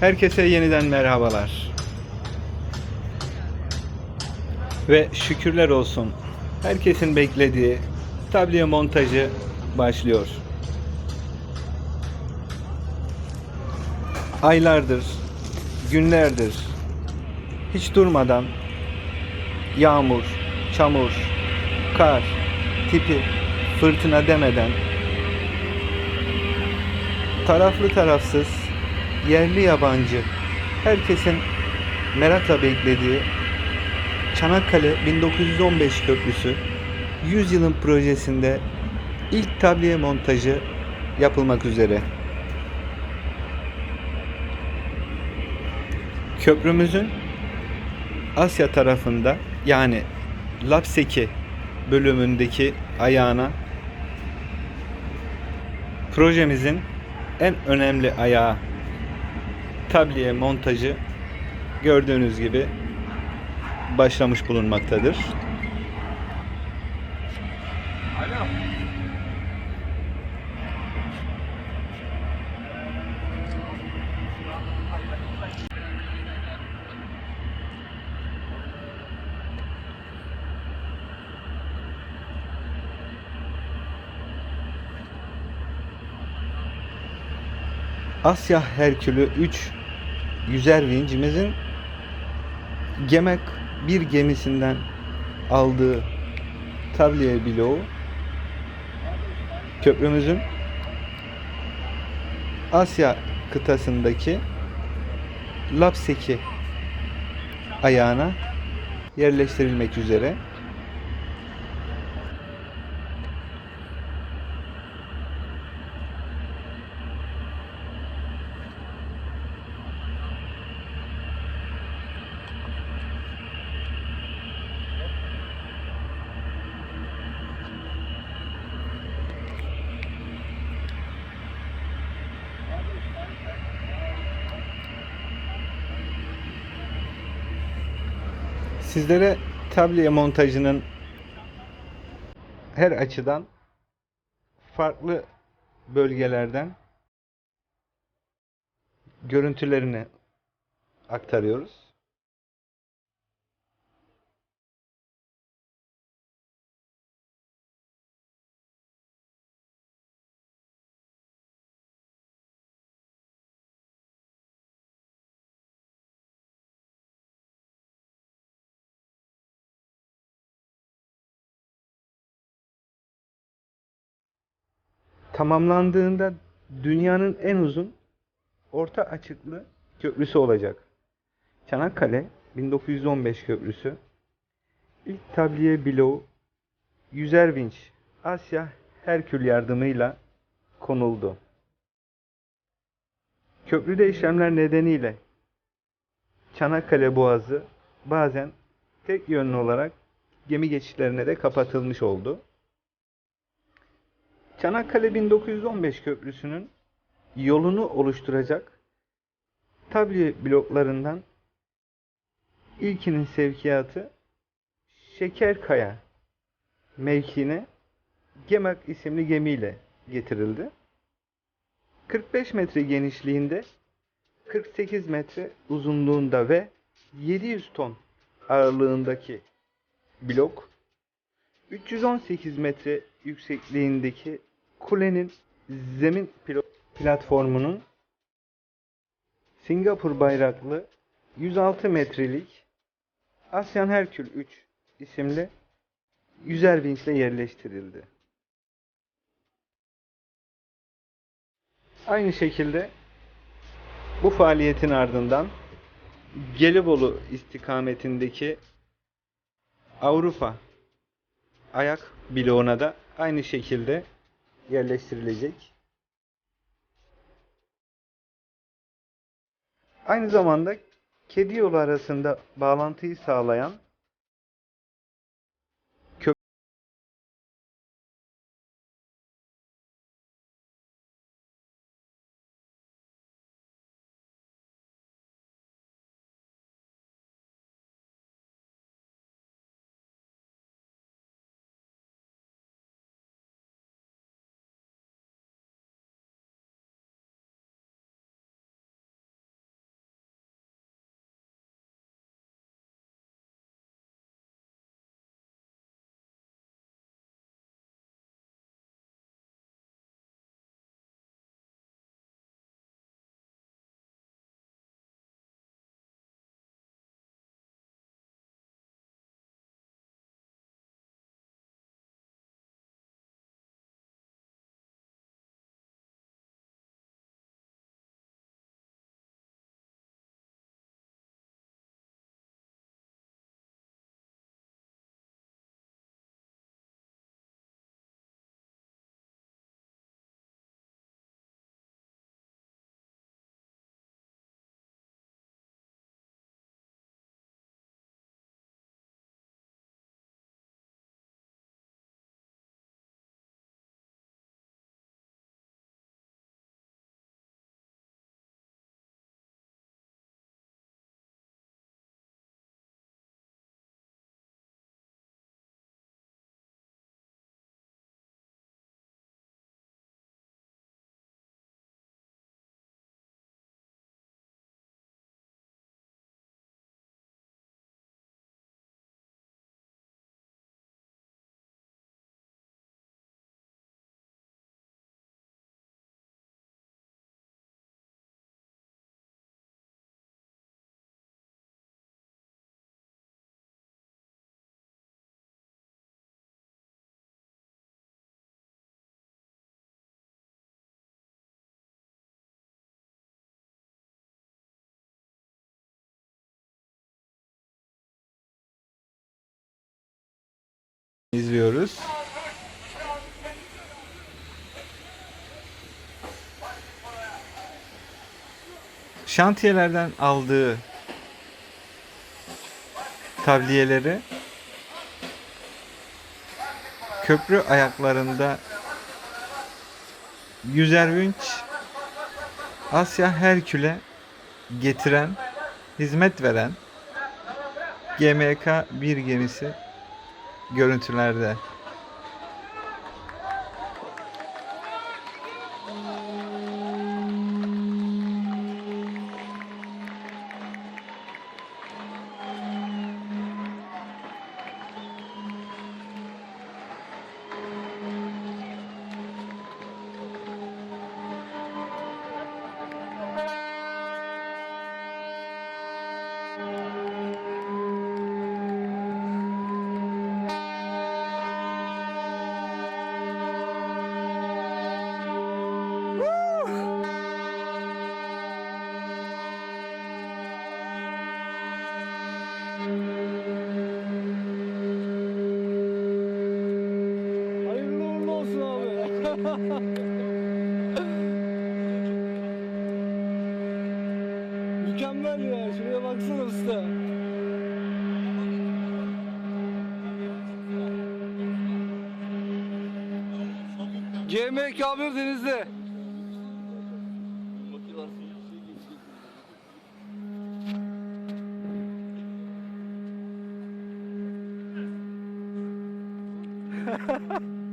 Herkese yeniden merhabalar. Ve şükürler olsun. Herkesin beklediği tabliye montajı başlıyor. Aylardır, günlerdir hiç durmadan yağmur, çamur, kar, tipi, fırtına demeden taraflı tarafsız, yerli yabancı, herkesin merakla beklediği Çanakkale 1915 Köprüsü 100 yılın projesinde ilk tabliye montajı yapılmak üzere. Köprümüzün Asya tarafında yani Lapseki bölümündeki ayağına projemizin en önemli ayağı tabliye montajı gördüğünüz gibi başlamış bulunmaktadır. Asya Herkülü 3 yüzer vincimizin Gemek bir gemisinden aldığı tabliye bloğu köprümüzün Asya kıtasındaki Lapseki ayağına yerleştirilmek üzere. Sizlere tabliye montajının her açıdan farklı bölgelerden görüntülerini aktarıyoruz. Tamamlandığında dünyanın en uzun orta açıklı köprüsü olacak. Çanakkale 1915 köprüsü ilk tabliye bloğu yüzer vinç Asya Herkül yardımıyla konuldu. Köprüde işlemler nedeniyle Çanakkale Boğazı bazen tek yönlü olarak gemi geçişlerine de kapatılmış oldu. Çanakkale 1915 Köprüsü'nün yolunu oluşturacak tabliye bloklarından ilkinin sevkiyatı Şekerkaya mevkiine Gemak isimli gemiyle getirildi. 45 metre genişliğinde 48 metre uzunluğunda ve 700 ton ağırlığındaki blok 318 metre yüksekliğindeki kulenin zemin platformunun Singapur bayraklı 106 metrelik Asyan Herkül 3 isimli yüzer vinçle yerleştirildi. Aynı şekilde bu faaliyetin ardından Gelibolu istikametindeki Avrupa ayak bloğuna da aynı şekilde yerleştirilecek. Aynı zamanda kedi yolu arasında bağlantıyı sağlayan izliyoruz. Şantiyelerden aldığı tabliyeleri köprü ayaklarında yüzer vinç Asya Herkül'e getiren, hizmet veren GMK bir gemisi görüntülerde. Mükemmel ya. Şuraya baksana usta. GMK1 denizde.